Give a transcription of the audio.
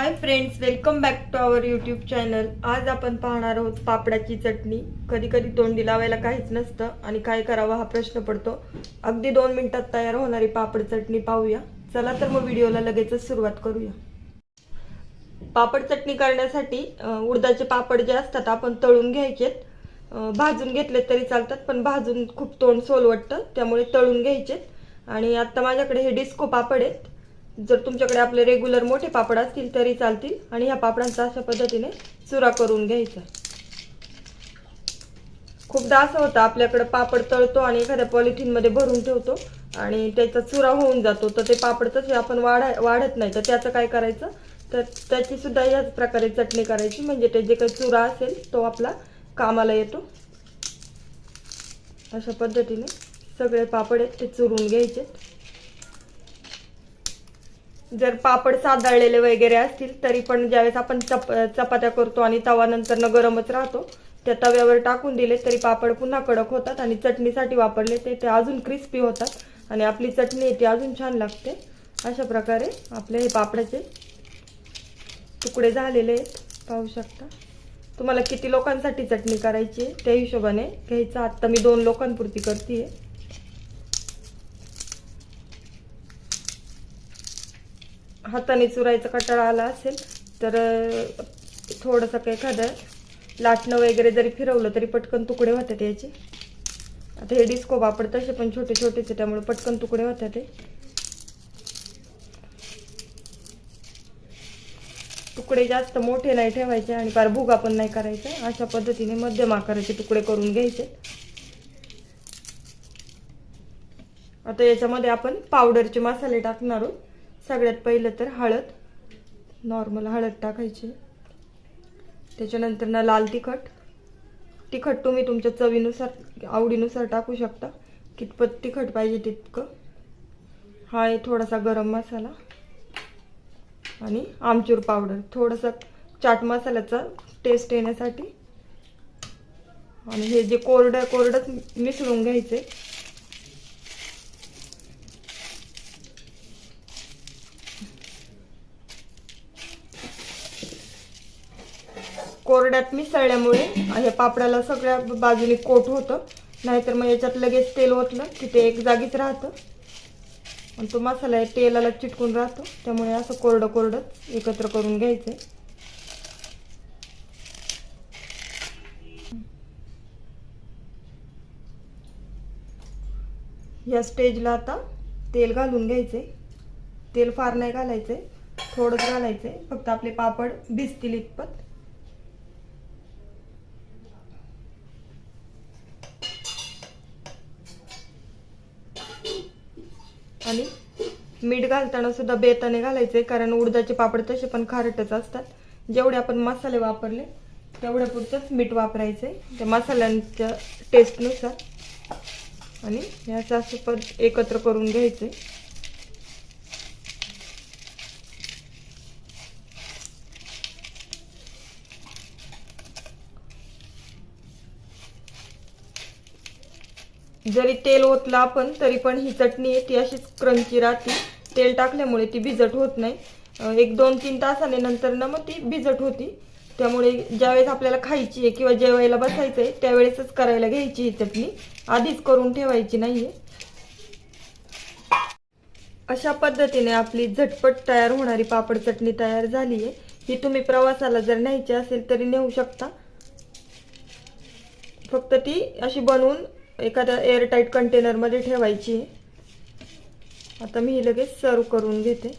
Hi friends welcome back to our YouTube channel आज आपण पाहणार आहोत पापडाची चटणी. कधी कधी तोंडी लावायला काहीच नसतं आणि काय करावं हा प्रश्न पडतो. अगदी दोन मिनिटात तयार होणारी पापड चटणी पाहूया. चला तर मग व्हिडिओला लगेचच सुरुवात करूया. पापड चटणी करण्यासाठी उडदाचे पापड जे असतात आपण तळून घ्यायचेत. भाजून घेतले तरी चालतात पण भाजून खूप तोंड सोलवटतं त्यामुळे तळून घ्यायचेत. आणि आता माझ्याकडे हे डिस्को पापड आहेत. जर तुमच्याकडे आपले रेग्युलर मोठे पापड असतील तरी चालतील आणि ह्या पापडांचा अशा पद्धतीने चुरा करून घ्यायचा. खूपदा असं होतं आपल्याकडे पापड तळतो आणि एखाद्या पॉलिथिनमध्ये भरून ठेवतो आणि त्याचा चुरा होऊन जातो. तर ते पापड तसे आपण वाढा वाढत नाही. तर त्याचं काय करायचं? तर त्याची सुद्धा याच प्रकारे चटणी करायची. म्हणजे ते जे काही चुरा असेल तो आपला कामाला येतो. अशा पद्धतीने सगळे पापड आहेत ते चुरून घ्यायचे जर पापड सादळलेले वगैरे असतील तरी पण ज्यावेळेस आपण चप चपात्या करतो आणि तवा नंतर गरमच राहतो त्या तव्यावर टाकून दिले तरी पापड पुन्हा कडक होतात आणि चटणीसाठी वापरले ते ते अजून क्रिस्पी होतात आणि आपली चटणी आहे ती अजून छान लागते. अशा प्रकारे आपले हे पापडाचे तुकडे झालेले आहेत. पाहू शकता. तुम्हाला किती लोकांसाठी चटणी करायची आहे त्या हिशोबाने घ्यायचं. आत्ता मी दोन लोकांपुरती करते आहे हाताने चुरायचा कटाळा आला असेल तर थोडंसं काही एखादं लाटणं वगैरे जरी फिरवलं तरी पटकन तुकडे होतात याचे. आता हे डिस्को वापर तसे पण छोटे छोटेचे त्यामुळे पटकन तुकडे होतात ते तुकडे जास्त मोठे नाही ठेवायचे आणि फार भुगा पण नाही करायचा. अशा पद्धतीने मध्यम आकाराचे तुकडे करून घ्यायचे. आता याच्यामध्ये आपण पावडरचे मसाले टाकणार आहोत. सगळ्यात पहिलं तर हळद नॉर्मल हळद टाकायची. त्याच्यानंतर ना लाल तिखट. तिखट तुम्ही तुमच्या चवीनुसार आवडीनुसार टाकू शकता. कितपत तिखट पाहिजे तितकं. हा आहे थोडासा गरम मसाला. आणि आमचूर पावडर थोडंसं चाट मसाल्याचा टेस्ट येण्यासाठी. आणि हे जे कोरडं कोरडंच मिसळून घ्यायचे कोरड्यात मिसळल्यामुळे हे पापडाला सगळ्या बाजूने कोट होतं. नाहीतर मग याच्यात लगेच तेल ओतलं की ते एक जागीच राहतं. आणि तो मसाला आहे तेलाला चिटकून राहतो. त्यामुळे असं कोरडं कोरडं एकत्र करून घ्यायचं या स्टेजला आता तेल घालून घ्यायचे तेल फार नाही घालायचे थोडंच घालायचे फक्त आपले पापड भिजतील इतपत. आणि मीठ घालताना सुद्धा बेताने घालायचे कारण उडदाचे पापड तसे पण खारटच असतात. जेवढे आपण मसाले वापरले तेवढ्या पुरतंच मीठ वापरायचे त्या मसाल्यांच्या टेस्टनुसार आणि ह्याचं असं पण एकत्र करून घ्यायचे. जरी तेल ओतलं आपण तरी पण ही चटणी आहे ती अशीच क्रंची राहते. तेल टाकल्यामुळे ती भिजट होत नाही. एक दोन तीन तासाने नंतर ना मग ती भिजट होती. त्यामुळे ज्यावेळेस आपल्याला खायची आहे किंवा जेवायला बसायचं आहे त्यावेळेसच करायला घ्यायची ही चटणी. आधीच करून ठेवायची नाही आहे अशा पद्धतीने आपली झटपट तयार होणारी पापड चटणी तयार झाली आहे ही तुम्ही प्रवासाला जर न्यायची असेल तरी नेऊ शकता. फक्त ती अशी बनवून एखाद्या एअरटाईट कंटेनरमध्ये ठेवायची. आहे आता मी ही लगेच सर्व करून घेते.